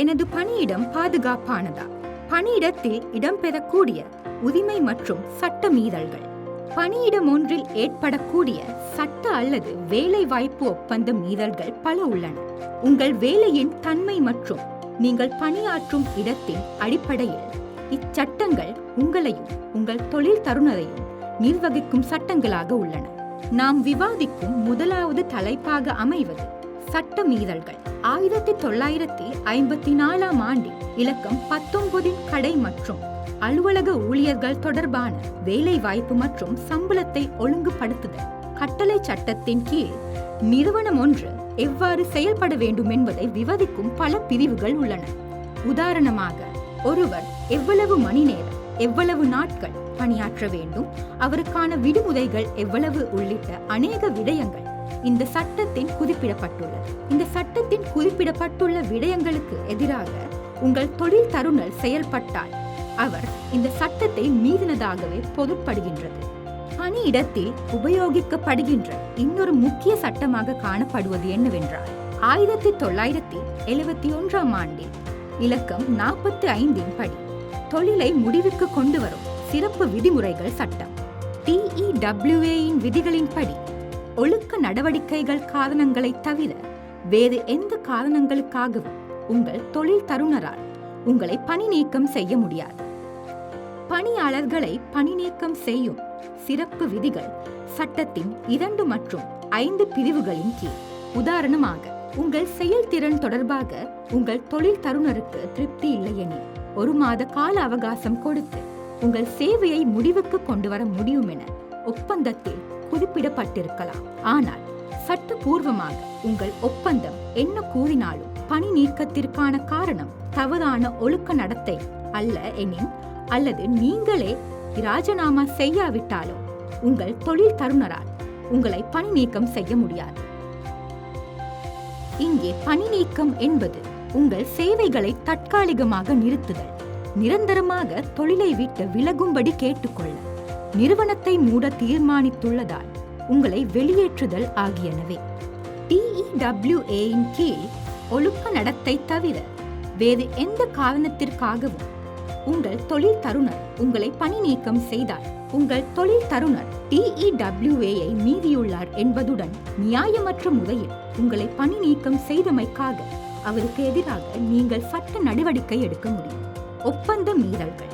எனது பணியிடம் பாதுகாப்பானதா? பணியிடத்தில் இடம்பெறக்கூடிய உரிமை மற்றும் சட்ட மீறல்கள் பணியிடம் ஒன்றில் ஏற்படக்கூடிய சட்ட அல்லது வேலை வாய்ப்பு ஒப்பந்த மீறல்கள் பல உள்ளன. உங்கள் வேலையின் தன்மை மற்றும் நீங்கள் பணியாற்றும் இடத்தின் அடிப்படையில் இச்சட்டங்கள் உங்களையும் உங்கள் தொழில் தருணரையும் நிர்வகிக்கும் சட்டங்களாக உள்ளன. நாம் விவாதிக்கும் முதலாவது தலைப்பாக அமைவது சட்ட மீறல்கள் ஆயிரத்தி தொள்ளாயிரத்தி ஐம்பத்தி நாலாம் ஆண்டில் இலக்கம் பத்தொன்பதின் கடை மற்றும் அலுவலக ஊழியர்கள் தொடர்பான வேலை வாய்ப்பு மற்றும் சம்பளத்தை ஒழுங்குபடுத்துதல். கட்டளை சட்டத்தின் கீழ் நிறுவனம் ஒன்று எவ்வாறு செயல்பட வேண்டும் என்பதை விவாதிக்கும் பல பிரிவுகள் உள்ளன. உதாரணமாக ஒருவர் எவ்வளவு மணி நேரம் எவ்வளவு நாட்கள் பணியாற்ற வேண்டும் அவருக்கான விடுமுறைகள் எவ்வளவு உள்ளிட்ட அநேக விடயங்கள் இந்த சட்டத்தின் குறிப்பிடப்பட்டுள்ளது. இந்த சட்டத்தின் குறிப்பிடப்பட்டுள்ள விடயங்களுக்கு எதிராக உங்கள் தொழில் தருணர் செயல்பட்டால் அவர் இந்த சட்டத்தை மீறினதாகவே பொருட்படுகின்றது. பணியிடத்தில் உபயோகிக்கப்படுகின்ற இன்னொரு முக்கிய சட்டமாக காணப்படுவது என்னவென்றால் ஆயிரத்தி தொள்ளாயிரத்தி எழுபத்தி ஒன்றாம் ஆண்டில் இலக்கம் நாற்பத்தி ஐந்தின் படி தொழிலை முடிவுக்கு கொண்டு வரும் சிறப்பு விதிமுறைகள் சட்டம். டிஇடபிள்யூஏயின் விதிகளின்படி ஒழுக்க நடவடிக்கைகள் காரணங்களை தவிர வேறு எந்த காரணங்களுக்காகவும் உங்கள் தொழில் தருணரால் உங்களை பணி நீக்கம் செய்ய முடியாது. பணியாளர்களை பணி நீக்கம் செய்யும் சிறப்பு விதிகள் சட்டத்தின் இரண்டு மற்றும் ஐந்து பிரிவுகளின் கீழ். உதாரணமாக உங்கள் செயல்திறன் தொடர்பாக உங்கள் தொழில் தருணருக்கு திருப்தி இல்லையெனில் ஒரு மாத கால அவகாசம் கொடுத்து உங்கள் சேவையை முடிவுக்கு கொண்டு வர முடியும் என ஒப்பந்தத்தில் குறிப்பிடப்பட்டிருக்கலாம். ஆனால் சட்டபூர்வமாக உங்கள் ஒப்பந்தம் என்ன கூறினாலும் பணி நீக்கத்திற்கான காரணம் தவறான ஒழுக்க நடத்தை அல்ல எனின் அல்லது நீங்களே ராஜினாமா செய்யாவிட்டாலோ உங்கள் தொழில் தருணரால் உங்களை பணி நீக்கம் செய்ய முடியாது. இங்கே பணி நீக்கம் என்பது உங்கள் சேவைகளை தற்காலிகமாக நிறுத்துதல் நிரந்தரமாக தொழிலை விட்டு விலகும்படி கேட்டுக்கொள்ள. நிறுவனத்தை மூட தீர்மானித்துள்ளதால் உங்களை வெளியேற்றுதல் ஆகியனவே. டிஇடபிள்யூஏயின் கீழ் ஒழுக்க நடத்தை தவிர வேறு எந்த காரணத்திற்காகவும் உங்கள் தொழில் தருணர் உங்களை பணி நீக்கம் செய்தார். உங்கள் தொழில் தருணர் டிஇடபிள்யூஏயை மீறியுள்ளார் என்பதுடன் நியாயமற்ற முறையில் உங்களை பணி நீக்கம் செய்தமைக்காக அவருக்கு எதிராக நீங்கள் சட்ட நடவடிக்கை எடுக்க முடியும். ஒப்பந்த மீறல்கள்.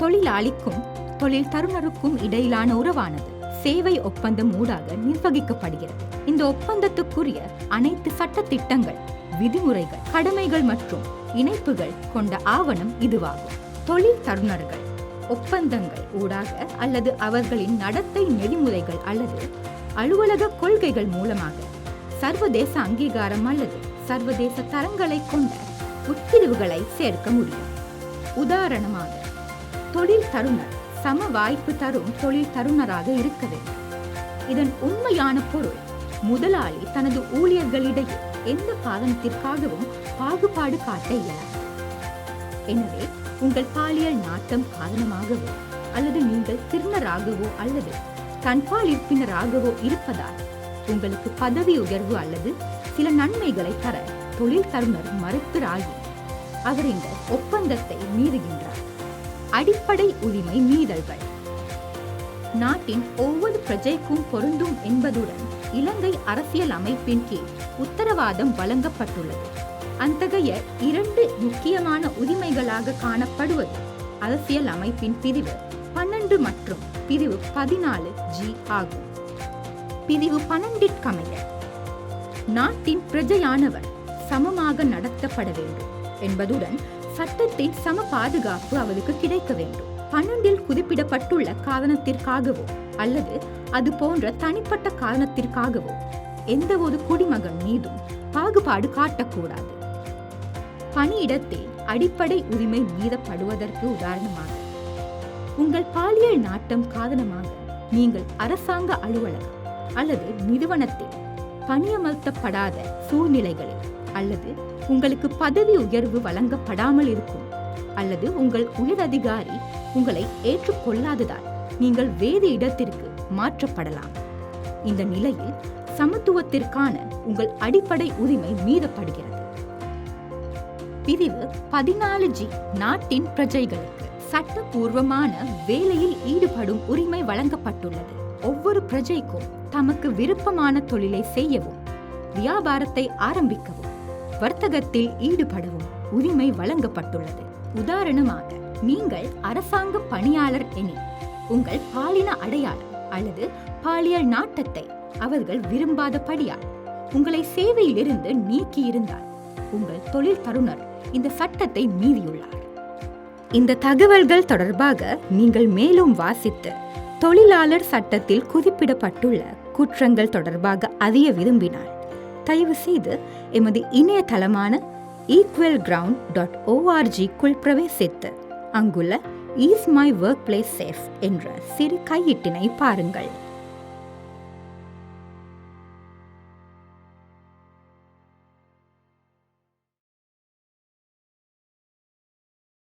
தொழிலாளிக்கும் தொழில் தருணருக்கும் இடையிலான உறவானது சேவை ஒப்பந்தம் ஊடாக நிர்வகிக்கப்படுகிறது. இந்த ஒப்பந்தத்துக்குரிய அனைத்து சட்ட திட்டங்கள் விதிமுறைகள் கடமைகள் மற்றும் இணைப்புகள் கொண்ட ஆவணம் இதுவாகும். தொழில் தருணர்கள் ஒப்பந்தங்கள் ஊடாக அல்லது அவர்களின் நடத்தை நெறிமுறைகள் அல்லது அலுவலக கொள்கைகள் மூலமாக சர்வதேச அங்கீகாரம் அல்லது சர்வதேச தரங்களை கொண்ட உட்பிரிவுகளை சேர்க்க முடியும். உதாரணமாக தொழில் தருணர் சம வாய்ப்பு தரும் தொழில் தருணராக இருக்க வேண்டும். இதன் உண்மையான பொருள் முதலாளி தனது ஊழியர்களிடையே எந்த காரணத்திற்காகவும் பாகுபாடு காட்ட இயலாது. எனவே உங்கள் பாலியல் நாட்டம் காரணமாகவோ அல்லது நீங்கள் திருநராகவோ அல்லது தன்பால் இருப்பினராகவோ இருப்பதால் உங்களுக்கு பதவி உயர்வு அல்லது சில நன்மைகளை தர தொழில் தருணர் மறுக்கிறாகி அவர் இந்த ஒப்பந்தத்தை மீறுகின்றார். அடிப்படை உரிமை மீறல்கள். நாட்டின் ஒவ்வொரு பிரஜைக்கும் பொருந்தும் என்பதுடன் இலங்கை அரசியல் அமைப்பின் கீழ் உத்தரவாதம் வழங்கப்பட்டுள்ளது. அத்தகைய இரண்டு முக்கியமான உரிமைகளாக காணப்படுவது அரசியல் அமைப்பின் பிரிவு பன்னெண்டு மற்றும் பிரிவு பதினாலு ஜி ஆகும். பிரிவு பன்னெண்டிற்கமைய நாட்டின் பிரஜையானவர் சமமாக நடத்தப்பட வேண்டும் என்பதுடன் சட்டத்தின் சம பாதுகாப்பு அவருக்கு கிடைக்க வேண்டும். பன்னெண்டில் குறிப்பிடப்பட்டுள்ள காரணத்திற்காகவோ அல்லது அது போன்ற தனிப்பட்ட காரணத்திற்காகவோ எந்த ஒரு குடிமகன் மீதும் பாகுபாடு காட்டக்கூடாது. பணியிடத்தில் அடிப்படை உரிமை மீறப்படுவதற்கு உதாரணமாக உங்கள் பாலியல் நாட்டம் காரணமாக நீங்கள் அரசாங்க அலுவலகம் அல்லது நிறுவனத்தில் பணியமர்த்தப்படாத சூழ்நிலைகளில் அல்லது உங்களுக்கு பதவி உயர்வு வழங்கப்படாமல் இருக்கும் அல்லது உங்கள் உயரதிகாரி உங்களை ஏற்றுக்கொள்ளாததால் நீங்கள் வேறு இடத்திற்கு மாற்றப்படலாம். இந்த நிலையில் சமத்துவத்திற்கான உங்கள் அடிப்படை உரிமை மீறப்படுகிறது. பிரிவு பதினாலு ஜி நாட்டின் பிரஜைகளுக்கு சட்டபூர்வமான வேலையில் ஈடுபடும் உரிமை வழங்கப்பட்டுள்ளது. ஒவ்வொரு பிரஜைக்கும் தமக்கு விருப்பமான தொழிலை செய்யவும் வியாபாரத்தை ஆரம்பிக்கவும் வர்த்தகத்தில் ஈடுபடவும் உரிமை வழங்கப்பட்டுள்ளது. உதாரணமாக நீங்கள் அரசாங்க பணியாளர் எனில் உங்கள் பாலின அடையாளம் அல்லது பாலியல் நாட்டத்தை அவர்கள் விரும்பாதபடியால் உங்களை சேவையிலிருந்து நீக்கியிருந்தால் உங்கள் தொழில் தருணர் இந்த சட்டத்தை மீறியுள்ளார். இந்த தகவல்கள் தொடர்பாக நீங்கள் மேலும் வாசித்து தொழிலாளர் சட்டத்தில் குறிப்பிடப்பட்டுள்ள குற்றங்கள் தொடர்பாக அறிய விரும்பினால் தயவு செய்து எமது இணையதளமான ஈக்குவல் கிரவுண்ட் டாட் ஓஆர்ஜிக்குள் பிரவேசித்து அங்குள்ள is my work place safe என்ற சிறு கையிட்டினை பாருங்கள்.